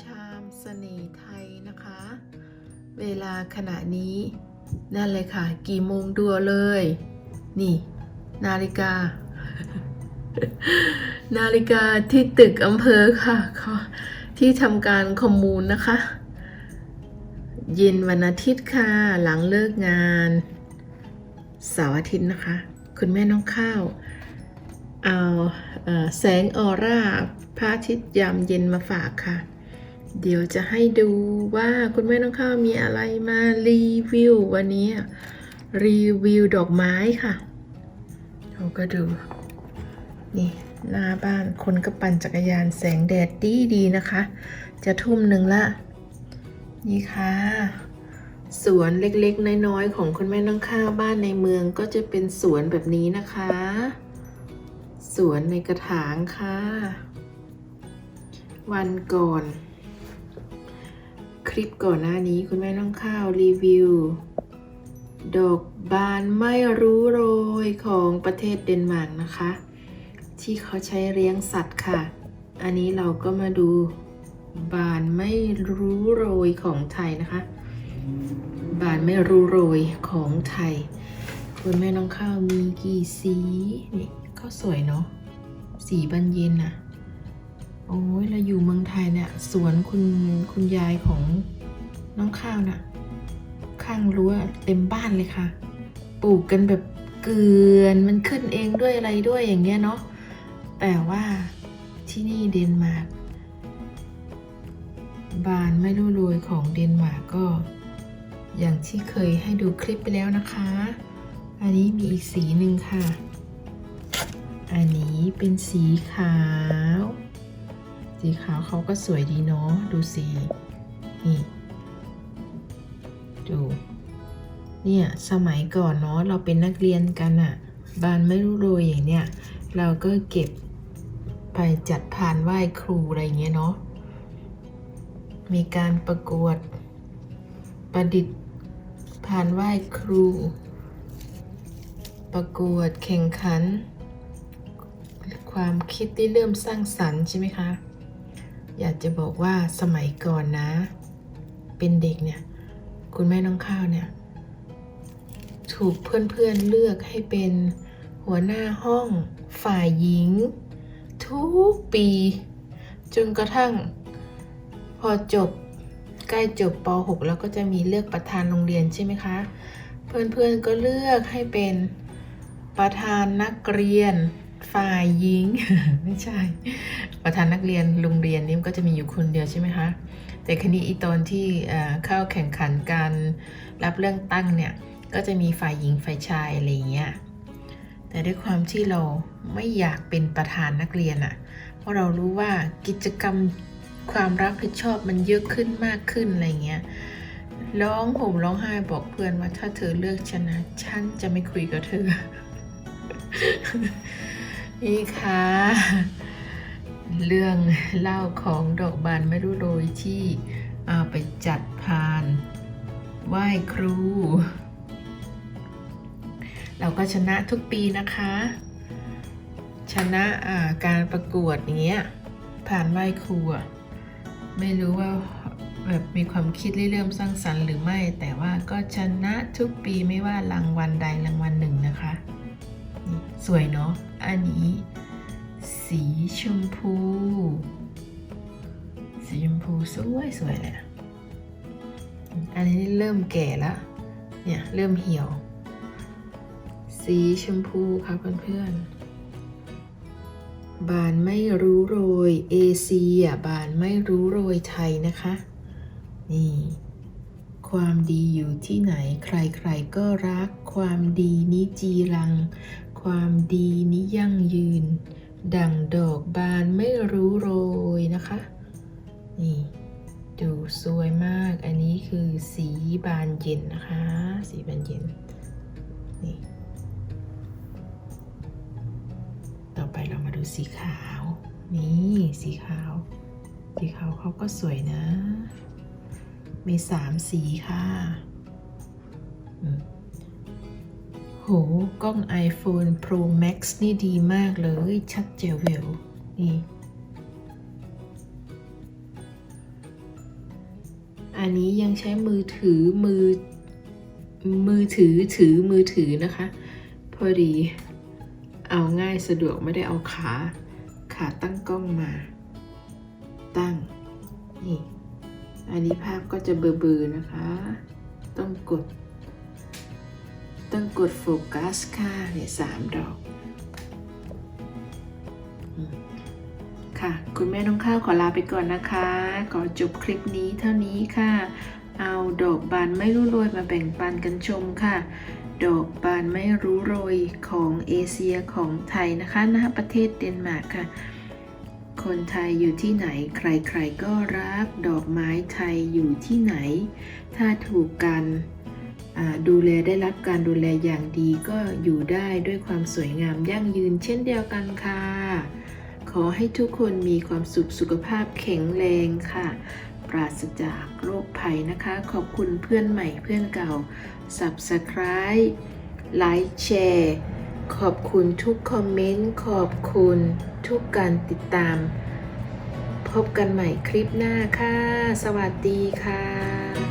ชามเสน่ห์ไทยนะคะ เวลาขณะนี้ นั่นเลยค่ะ กี่โมงดัวเลย นี่ นาฬิกา นาฬิกาที่ตึกอำเภอค่ะค่ะที่ทำการคอมมูนนะคะ เย็นวันอาทิตย์ค่ะหลังเลิกงานเสาร์อาทิตย์นะคะ คุณแม่น้องข้าว เอาเอแสงออร่าพระอาทิตย์ยามเย็นมาฝากค่ะ เดี๋ยวจะให้ดูว่าคุณแม่น้องข้าวมีอะไรมารีวิววันนี้อะรีวิวดอกไม้ค่ะเราก็ดู นี่หน้าบ้านคนก็ปั่นจักรยานแสงแดดดีดีๆนะคะ จะทุ่มหนึ่งละ นี่ค่ะ สวนเล็กๆ น้อยๆ ของคุณแม่น้องข้าวบ้านในเมืองก็จะเป็นสวนแบบนี้นะคะ สวนในกระถางค่ะ วันก่อน คลิปก่อนหน้านี้คุณแม่น้องข้าวรีวิว ดอกบานไม่รู้โรยของประเทศเดนมาร์กนะคะ ที่เขาใช้เลี้ยงสัตว์ค่ะ อันนี้เราก็มาดูบานไม่รู้โรยของไทยนะคะ บานไม่รู้โรยของไทย คุณแม่น้องข้าวมีกี่สีนี่ก็สวยเนาะสีบานเย็นน่ะโอ้ยเราอยู่เมืองไทยเนี่ยสวนคุณคุณยายของน้องข้าวน่ะ ข้างรั้วเต็มบ้านเลยค่ะ ปลูกกันแบบเกลือนมันขึ้นเองด้วยอะไรด้วยอย่างเงี้ยเนาะแต่ว่าที่นี่เดนมาร์กบานไม่รู้โรยของเดนมาร์กก็ อย่างที่เคยให้ดูคลิปไปแล้วนะคะ อันนี้มีอีกสีหนึ่งค่ะ อันนี้เป็นสีขาว สีขาวเขาก็สวยดีเนาะ ดูสี นี่ ดู เนี่ย สมัยก่อนเนาะ เราเป็นนักเรียนกันอะบานไม่รู้โรยอย่างเนี้ย เราก็เก็บไปจัดพานไหว้ครูอะไรเงี้ยเนาะ มีการประกวดประดิษฐ์พานไหว้ครู ประกวดแข่งขัน ความคิดที่เริ่มสร้างสรรค์ใช่ไหมคะ อยากจะบอกว่าสมัยก่อนนะ เป็นเด็กเนี่ย คุณแม่น้องข้าวเนี่ย ถูกเพื่อนๆเลือกให้เป็นหัวหน้าห้องฝ่ายหญิง ทุกปี จนกระทั่ง พอจบใกล้จบป .6 แล้วก็จะมีเลือกประธานโรงเรียนใช่ไหมคะ เพื่อนๆก็เลือกให้เป็น ประธานนักเรียนฝ่ายหญิง ไม่ใช่ ประธานนักเรียนโรงเรียนนี่มันก็จะมีอยู่คนเดียวใช่ไหมคะ แต่คณีอีตอนที่เข้าแข่งขันการรับเรื่องตั้งเนี่ย ก็จะมีฝ่ายหญิงฝ่ายชายอะไรอย่างเงี้ย แต่ด้วยความที่เราไม่อยากเป็นประธานนักเรียนอะเพราะเรารู้ว่ากิจกรรมความรับผิดชอบมันเยอะขึ้นมากขึ้นอะไรเงี้ย ร้องห่มร้องไห้บอกเพื่อนว่าถ้าเธอเลือกฉันนะฉันจะไม่คุยกับเธอ นี่ค่ะ เรื่องเล่าของดอกบานไม่รู้โรยที่เอาไปจัดพานไหว้ครู เราก็ชนะทุกปีนะคะ ชนะอ่าการประกวดอย่างเงี้ยผ่านไหว้ครูไม่รู้ว่าแบบมีความคิดริเริ่มสร้างสรรค์หรือไม่ แต่ว่าก็ชนะทุกปีไม่ว่ารางวัลใดรางวัลหนึ่งนะคะ สวยเนาะ อันนี้ สีชมพู สีชมพูสวยสวยเลยอะอันนี้เริ่มแก่แล้ว เนี่ย เริ่มเหี่ยว สีชมพูค่ะเพื่อนๆ บานไม่รู้โรย เอเชียบานไม่รู้โรยไทยนะคะ นี่ความดีอยู่ที่ไหนใครๆก็รัก ความดีนี้จีรัง ความดีนี้ยั่งยืน ดั่งดอกบานไม่รู้โรยนะคะ นี่ดูสวยมาก อันนี้คือสีบานเย็นนะคะ สีบานเย็น นี่ ต่อไปเรามาดูสีขาว นี่ สีขาว สีขาวเขาก็สวยนะ มีสามสีค่ะ อืม โห กล้อง iPhone Pro Max นี่ดีมากเลย ชัดเจวเวลนี่ อันนี้ยังใช้มือถือมือ มือถือถือมือถือนะคะ พอดี เอาง่ายสะดวกไม่ได้เอาขา ขาตั้งกล้องมา ตั้ง นี่ อันนี้ภาพก็จะเบลอๆนะคะ ต้องกด ต้องกดโฟกัสค่ะเนี่ยสามดอกค่ะ คุณแม่น้องข้าวขอลาไปก่อนนะคะขอจบคลิปนี้เท่านี้ค่ะ เอาดอกบานไม่รู้โรยมาแบ่งปันกันชมค่ะ ดอกบานไม่รู้โรยของเอเชียของไทยนะคะณประเทศเดนมาร์กค่ะ คนไทยอยู่ที่ไหน ใครๆก็รัก ดอกไม้ไทยอยู่ที่ไหน ถ้าถูกกัน ดูแลได้รับการดูแลอย่างดีก็อยู่ได้ด้วยความสวยงามยั่งยืนเช่นเดียวกันค่ะ ขอให้ทุกคนมีความสุขสุขภาพแข็งแรงค่ะ ปราศจากโรคภัยนะคะ ขอบคุณเพื่อนใหม่เพื่อนเก่า Subscribe ไลค์แชร์ขอบคุณทุกคอมเมนต์ ขอบคุณทุกการติดตาม พบกันใหม่คลิปหน้าค่ะ สวัสดีค่ะ